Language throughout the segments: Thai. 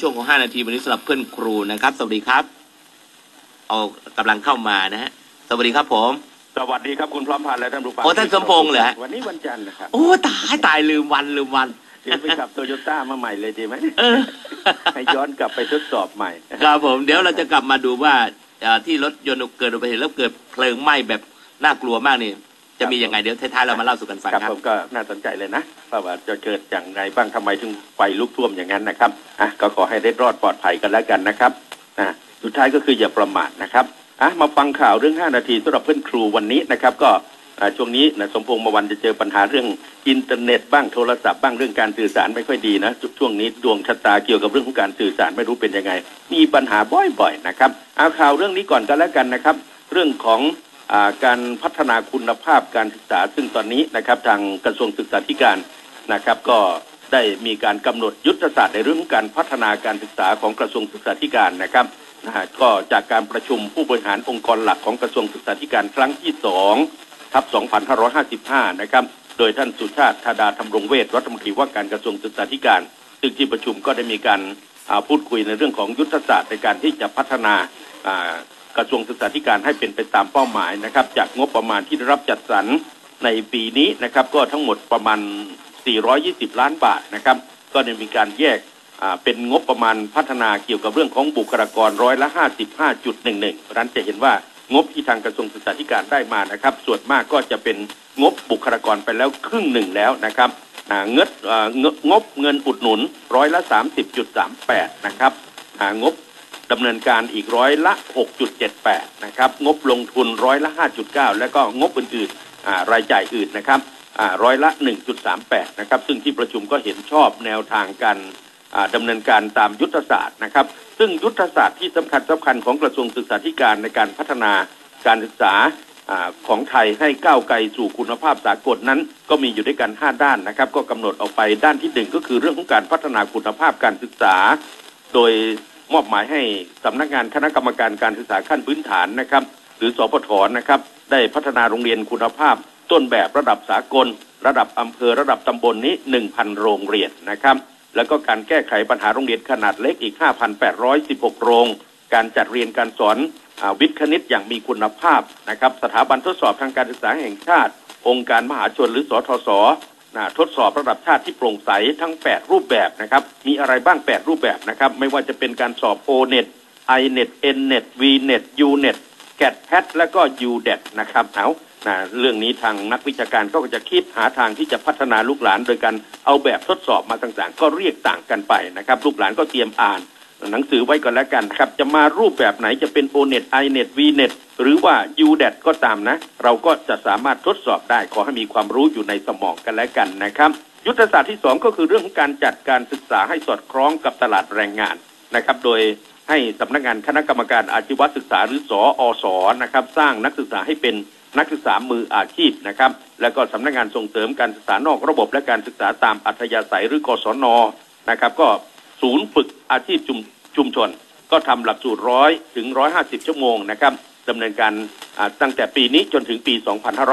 ช่วงของ 5 นาทีวันนี้สำหรับเพื่อนครูนะครับ สวัสดีครับ เอากำลังเข้ามานะฮะ สวัสดีครับผม สวัสดีครับคุณพร้อมพันธ์และท่านผู้ฟังโอ้ท่านสมพงษ์เหรอฮะ วันนี้วันจันทร์นะครับโอ้ตายตายลืมวันลืมวัน ถือไปขับโตโยต้ามาใหม่เลยดีไหมเออ ให้ย้อนกลับไปทดสอบใหม่ ครับผมเดี๋ยวเราจะกลับมาดูว่าเอ่อที่รถยนต์เกิดอุบัติเหตุแล้วเกิดเพลิงไหม้แบบน่ากลัวมากนี่ จะมียังไงเดี๋ยวท้ายๆเรามาเล่าสู่กันฟังครับผมก็น่าสนใจเลยนะว่าจะเกิดอย่างไรบ้างทำไมถึงไฟลุกท่วมอย่างนั้นนะครับอะก็ขอให้ได้รอดปลอดภัยกันแล้วกันนะครับอะสุดท้ายก็คืออย่าประมาทนะครับอะมาฟังข่าวเรื่อง 5 นาทีสำหรับเพื่อนครูวันนี้นะครับ ก็ช่วงนี้นะสมพงษ์มาวันจะเจอปัญหาเรื่องอินเทอร์เน็ตบ้างโทรศัพท์บ้างเรื่องการสื่อสารไม่ค่อยดีนะช่วงนี้ดวงชะตาเกี่ยวกับเรื่องของการสื่อสารไม่รู้เป็นยังไง มีปัญหาบ่อยๆนะครับเอาข่าวเรื่องนี้ก่อนกันแล้วกันนะครับ เรื่องของ การพัฒนาคุณภาพการศึกษา ซึ่งตอนนี้นะครับทางกระทรวงศึกษาธิการนะครับก็ได้มีการกำหนดยุทธศาสตร์ในเรื่องการพัฒนาการศึกษาของกระทรวงศึกษาธิการนะครับนะฮะก็จากการประชุมผู้บริหารองค์กรหลักของกระทรวงศึกษาธิการครั้งที่สองทับ2555 นะครับ โดยท่านสุชาติธาดาธรรมรงเวชรัฐมนตรีว่าการกระทรวงศึกษาธิการ ซึ่งที่ประชุมก็ได้มีการพูดคุยในเรื่องของยุทธศาสตร์ในการที่จะพัฒนา กระทรวงศึกษาธิการให้เป็นไปตามเป้าหมายนะครับ จากงบประมาณที่ได้รับจัดสรรในปีนี้นะครับ ก็ทั้งหมดประมาณ 420 ล้านบาทนะครับ ก็ได้มีการแยกเป็นงบประมาณพัฒนาเกี่ยวกับเรื่องของบุคลากรร้อยละ55.11เพราะนั้นจะเห็นว่างบที่ทางกระทรวงศึกษาธิการได้มานะครับ ส่วนมากก็จะเป็นงบบุคลากรไปแล้วครึ่งหนึ่งแล้วนะครับเงินงบเงินอุดหนุนร้อยละ30.38นะครับงบ ดำเนินการอีกร้อยละ 6.78 นะครับ งบลงทุนร้อยละ 5.9 แล้วก็งบอื่นๆอ่ารายจ่ายอื่นนะครับร้อยละ 1.38 นะครับ ซึ่งที่ประชุมก็เห็นชอบแนวทางการอ่าดำเนินการตามยุทธศาสตร์นะครับ ซึ่งยุทธศาสตร์ที่สำคัญสำคัญของกระทรวงศึกษาธิการในการพัฒนาการศึกษาอของไทยให้ก้าวไกลสู่คุณภาพสากลนั้น ก็มีอยู่ด้วยกัน 5 ด้านนะครับ ก็กำหนดออกไปด้านที่หนึ่งก็คือเรื่องของการพัฒนาคุณภาพการศึกษา โดย มอบหมายให้สำนักงานคณะกรรมการการศึกษาขั้นพื้นฐานนะครับ หรือสพทนะครับ ได้พัฒนาโรงเรียนคุณภาพ ต้นแบบระดับสากล ระดับอำเภอระดับตำบลนี้ 1,000 โรงเรียนนะครับ แล้วก็การแก้ไขปัญหาโรงเรียนขนาดเล็กอีก 5,816 โรง การจัดเรียนการสอนอวิทย์คณิตอย่างมีคุณภาพนะครับ สถาบันทดสอบทางการศึกษาแห่งชาติ องค์การมหาชนหรือสทศ นะทดสอบระดับชาติที่โปร่งใสทั้ง 8 รูปแบบนะครับ มีอะไรบ้าง 8 รูปแบบนะครับ ไม่ว่าจะเป็นการสอบ O-NET I-NET N-NET V-NET U-NET GAT-PAT และก็ U-DET นะครับเอานะเรื่องนี้ทางนักวิชาการก็จะคิดหาทางที่จะพัฒนาลูกหลาน โดยการเอาแบบทดสอบมาต่างๆ ก็เรียกต่างกันไปนะครับ ลูกหลานก็เตรียมอ่าน หนังสือไว้ก่อนแล้วกันครับ จะมารูปแบบไหนจะเป็น O-NET I-NET V-NET หรือว่า U-DET ก็ตามนะ เราก็จะสามารถทดสอบได้ขอให้มีความรู้อยู่ในสมองกันแล้วกันนะครับ ยุทธศาสตร์ที่สองก็คือเรื่องของการจัดการศึกษาให้สอดคล้องกับตลาดแรงงานนะครับ โดยให้สำนักงานคณะกรรมการอาชีวศึกษาหรือสออสอนะครับ สร้างนักศึกษาให้เป็นนักศึกษามืออาชีพนะครับ แล้วก็สำนักงานส่งเสริมการศึกษานอกระบบ และการศึกษาตามอัธยาศัยหรือกศนนะครับ ก็ศูนย์ฝึกอาชีพชุมชุมชนก็ทำหลักสูตรร้อยถึงร้อยห้าสิบชั่วโมงนะครับ ดำเนินการตั้งแต่ปีนี้จนถึงปี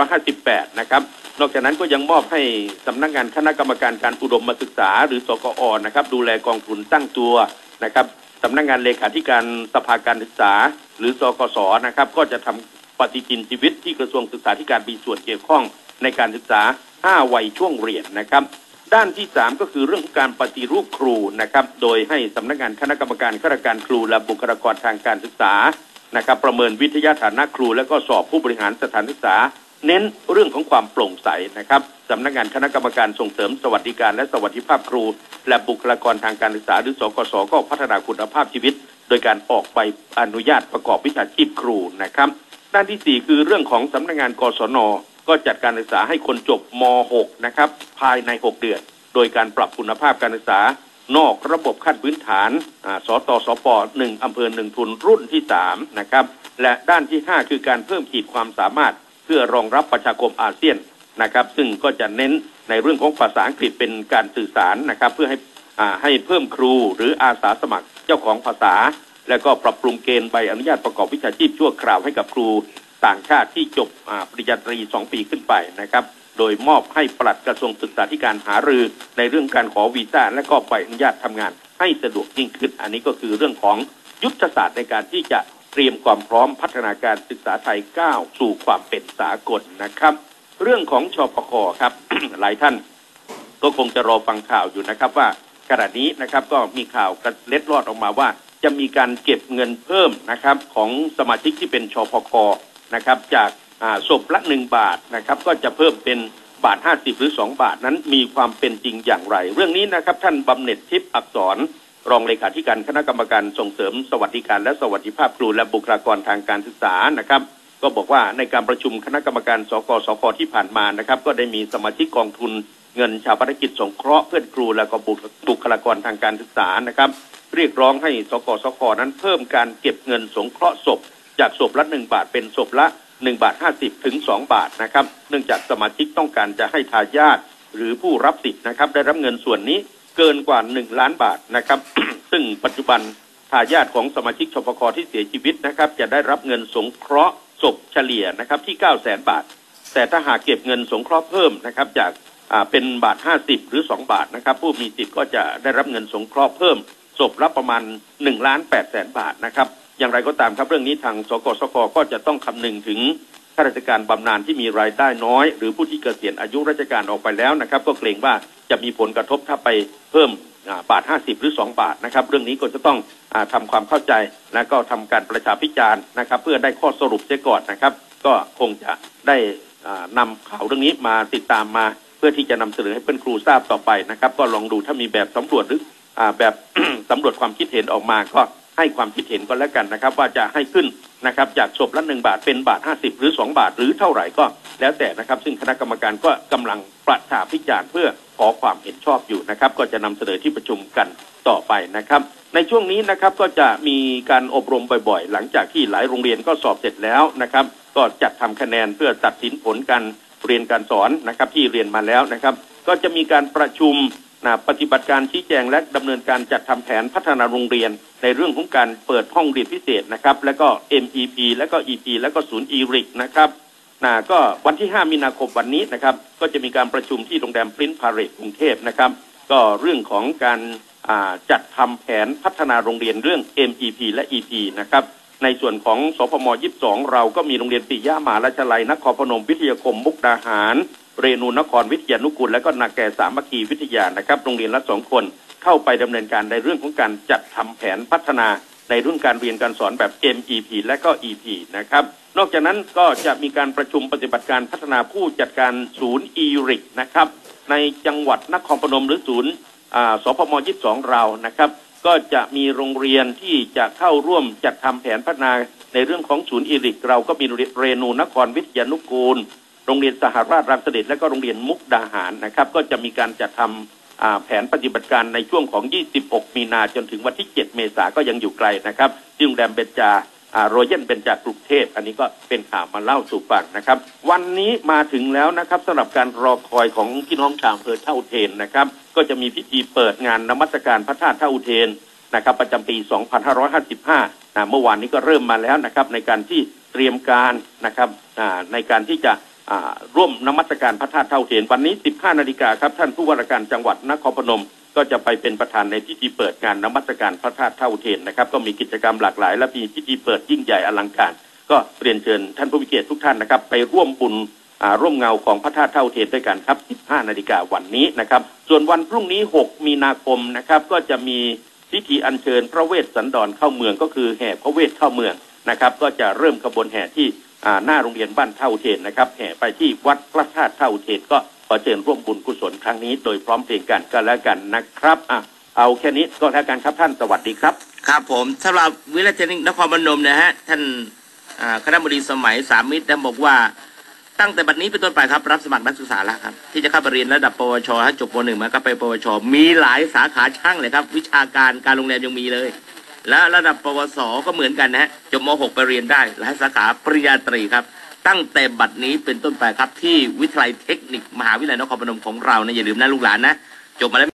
2558 นะครับ นอกจากนั้นก็ยังมอบให้สำนักงานคณะกรรมการการอุดมศึกษา หรือสกอนะครับดูแลกองทุนตั้งตัวนะครับสำนักงานเลขาธิการสภาการศึกษา หรือสกสนะครับก็จะทำปฏิทินชีวิตที่กระทรวงศึกษาธิการมีส่วนเกี่ยวข้องในการศึกษา 5 วัยช่วงเรียนนะครับ ด้านที่ 3 ก็คือเรื่องของการปฏิรูปครูนะครับ โดยให้สำนักงานคณะกรรมการข้าราชการครูและบุคลากรทางการศึกษา นะครับประเมินวิทยาฐานะครู และก็สอบผู้บริหารสถานศึกษา เน้นเรื่องของความโปร่งใสนะครับสำนักงานคณะกรรมการส่งเสริมสวัสดิการและสวัสดิภาพครู และบุคลากรทางการศึกษาหรือสกสก็พัฒนาคุณภาพชีวิต โดยการออกใบอนุญาตประกอบวิชาชีพครูนะครับด้านที่ 4 คือเรื่องของสำนักงานกศนก็จัดการศึกษาให้คนจบม .6 นะครับภายใน 6 เดือน โดยการปรับคุณภาพการศึกษา นอกระบบขั้นพื้นฐานอ่าสตสปหนึ่งอำเภอหนึ่งทุนรุ่นที่สามนะครับ และด้านที่5คือการเพิ่มขีดความสามารถ เพื่อรองรับประชาคมอาเซียนนะครับ ซึ่งก็จะเน้นในเรื่องของภาษาอังกฤษเป็นการสื่อสารนะครับ เพื่อให้อ่าให้เพิ่มครูหรืออาสาสมัครเจ้าของภาษา และก็ปรับปรุงเกณฑ์ใบอนุญาตประกอบวิชาชีพชั่วคราวให้กับครูต่างชาติที่จบอ่าปริญญาตรีสองปีขึ้นไปนะครับ โดยมอบให้ปลัดกระทรวงศึกษาธิการหารือในเรื่องการขอวีซ่าและก็ใบอนุญาตทำงาน ให้สะดวกยิ่งขึ้น อันนี้ก็คือเรื่องของยุทธศาสตร์ในการที่จะเตรียมความพร้อมพัฒนาการศึกษาไทยก้าวสู่ความเป็นสากลนะครับ เรื่องของชปคครับ หลายท่านก็คงจะรอฟังข่าวอยู่นะครับว่าขณะนี้นะครับก็มีข่าวกระเล็ดรอดออกมาว่า จะมีการเก็บเงินเพิ่มนะครับของสมาชิกที่เป็นชพคนะครับจาก ศพละหนึ่งบาทนะครับก็จะเพิ่มเป็นบาทห้าสิบหรือสองบาทนั้นมีความเป็นจริงอย่างไร เรื่องนี้นะครับท่านบำเหน็จทิพย์อักษร รองเลขาธิการคณะกรรมการส่งเสริมสวัสดิการและสวัสดิภาพครูและบุคลากรทางการศึกษานะครับ ก็บอกว่าในการประชุมคณะกรรมการสกสคที่ผ่านมานะครับ ก็ได้มีสมาชิกกองทุนเงินชาวภารกิจสงเคราะห์เพื่อนครูและก็บุคบุคลากรทางการศึกษานะครับ เรียกร้องให้สกสคนั้นเพิ่มการเก็บเงินสงเคราะห์ศพ จากศพละหนึ่งบาทเป็นศพละ หนึ่งบาทห้าสิบถึงสองบาทนะครับ เนื่องจากสมาชิกต้องการจะให้ทายาทหรือผู้รับสิทธิ์นะครับ ได้รับเงินส่วนนี้เกินกว่าหนึ่งล้านบาทนะครับ ซึ่งปัจจุบันทายาทของสมาชิกชปคที่เสียชีวิตนะครับ จะได้รับเงินสงเคราะห์ศพเฉลี่ยนะครับที่ 9 0 0แสนบาท แต่ถ้าหากเก็บเงินสงเคราะห์เพิ่มนะครับ จากเป็นบาท 50 หรือ 2 บาทนะครับ ผู้มีสิทธิ์ก็จะได้รับเงินสงเคราะห์เพิ่มศพละประมาณ1ล้าน8แสนบาทนะครับ อย่างไรก็ตามครับเรื่องนี้ทางสกสคก็จะต้องคำนึงถึงข้าราชการบำนาญที่มีรายได้น้อย หรือผู้ที่เกษียณอายุราชการออกไปแล้วนะครับ ก็เกรงว่าจะมีผลกระทบถ้าไปเพิ่มอ่าบาท 50 หรือ 2 บาทนะครับ เรื่องนี้ก็จะต้องอาทำความเข้าใจและก็ทำการประชาพิจารณ์นะครับ เพื่อได้ข้อสรุปเสียก่อนนะครับ ก็คงจะได้อ่านำข่าวเรื่องนี้มาติดตามมา เพื่อที่จะนำเสนอให้เพื่อนครูทราบต่อไปนะครับ ก็ลองดูถ้ามีแบบสำรวจหรืออแบบสำรวจความคิดเห็นออกมาก็ ให้ความคิดเห็นก็แล้วกันนะครับ ว่าจะให้ขึ้นนะครับจากศพละหนึ่งบาทเป็นบาทห้าสิบหรือสองบาทหรือเท่าไหร่ก็ แล้วแต่นะครับ ซึ่งคณะกรรมการก็กำลังประชาพิจารณ์เพื่อขอความเห็นชอบอยู่นะครับ ก็จะนำเสนอที่ประชุมกันต่อไปนะครับ ในช่วงนี้นะครับก็จะมีการอบรมบ่อยๆ หลังจากที่หลายโรงเรียนก็สอบเสร็จแล้วนะครับ ก็จัดทำคะแนนเพื่อตัดสินผลการเรียนการสอนนะครับที่เรียนมาแล้วนะครับ ก็จะมีการประชุม นะปฏิบัติการชี้แจงและดำเนินการจัดทำแผนพัฒนาโรงเรียน ในเรื่องของการเปิดห้องเรียนพิเศษนะครับ แล้วก็ MEP แล้วก็ EP แล้วก็ศูนย์ ERIC นะครับนะก็วันที่ 5 มีนาคมวันนี้นะครับ ก็จะมีการประชุมที่โรงแรมปริ้นพาเรตกรุงเทพนะครับ ก็เรื่องของการจัดทำแผนพัฒนาโรงเรียนเรื่อง MEP และ EP นะครับ ในส่วนของสพม 22 เราก็มีโรงเรียนปิยะมหาราชลัยนครพนมวิทยาคมมุกดาหาร เรนูนครวิทยานุกุลและก็นาแก่สามัคคีวิทยานะครับโรงเรียนละสองคนเข้าไปดำเนินการในเรื่องของการจัดทำแผนพัฒนาในเรื่องการเรียนการสอนแบบ MEP และก็ EP นะครับ นอกจากนั้นก็จะมีการประชุมปฏิบัติการพัฒนาผู้จัดการศูนย์ ERIC นะครับ ในจังหวัดนครพนมหรือศูนย์สพม 22 เรานะครับ ก็จะมีโรงเรียนที่จะเข้าร่วมจัดทำแผนพัฒนาในเรื่องของศูนย์อีริกเราก็มีเรนูนครวิทยานุกูล โรงเรียนสหราชรังสเด็จและก็โรงเรียนมุกดาหารนะครับ ก็จะมีการจัดทำอ่าแผนปฏิบัติการในช่วงของ 26 มีนาจนถึงวันที่ 7 เมษาก็ยังอยู่ไกลนะครับที่โรงแรมเบญจาโรยันเบญจากรุงเทพ อันนี้ก็เป็นข่าวมาเล่าสู่ฟังนะครับ วันนี้มาถึงแล้วนะครับสำหรับการรอคอยของพี่น้องชาวอำเภอเท่าเทนนะครับ ก็จะมีพิธีเปิดงานนมัสการพระธาตุเท่าเทนนะครับประจำปี 2555นะเมื่อวานนี้ก็เริ่มมาแล้วนะครับในการที่เตรียมการนะครับในการที่จะ ร่วมนมัสการพระธาตุเท่าเทียนวันนี้ 15 นาฬิกาครับ ท่านผู้ว่าราชการจังหวัดนครพนม ก็จะไปเป็นประธานในพิธีเปิดงานนมัสการพระธาตุเท่าเทียนนะครับ ก็มีกิจกรรมหลากหลาย และมีพิธีเปิดยิ่งใหญ่อลังการ ก็เรียนเชิญท่านผู้มีเกียรติทุกท่านนะครับ ไปร่วมบุญร่วมเงาของพระธาตุเท่าเทียนด้วยกันครับ 15 นาฬิกาวันนี้นะครับ ส่วนวันพรุ่งนี้ 6 มีนาคมนะครับ ก็จะมีพิธีอัญเชิญพระเวสสันดรเข้าเมืองก็คือแห่พระเวสเข้าเมืองนะครับ ก็จะเริ่มขบวนแห่ที่ หน้าโรงเรียนบ้านเท่าเทนนะครับแห่ไปที่วัดพระธาตุเท่าเทนก็ขอเชิญร่วมบุญกุศลครั้งนี้โดยพร้อมเพรียงกันก็แล้วกันนะครับอะเอาแค่นี้ก็แล้วกันครับท่านสวัสดีครับ ครับผมสำหรับวิทยาเทคนิคนครพนมนะฮะท่านคณะบดีสมัยสามมิตรท่านบอกว่าตั้งแต่บัดนี้เป็นต้นไปครับรับสมัครนักศึกษาแล้วครับที่จะเข้าไปเรียนระดับปวชถ้าจบปหนึ่งมาก็ไปปวช มีหลายสาขาช่างเลยครับ วิชาการการโรงแรมยังมีเลย และระดับปวสก็เหมือนกันนะฮะจบม .6 ไปเรียนได้หลายสาขาปริญญาตรีครับ ตั้งแต่บัดนี้เป็นต้นไปครับที่วิทยาลัยเทคนิคมหาวิทยาลัยนครพนมของเรานะอย่าลืมนะลูกหลานนะจบมาแล้ว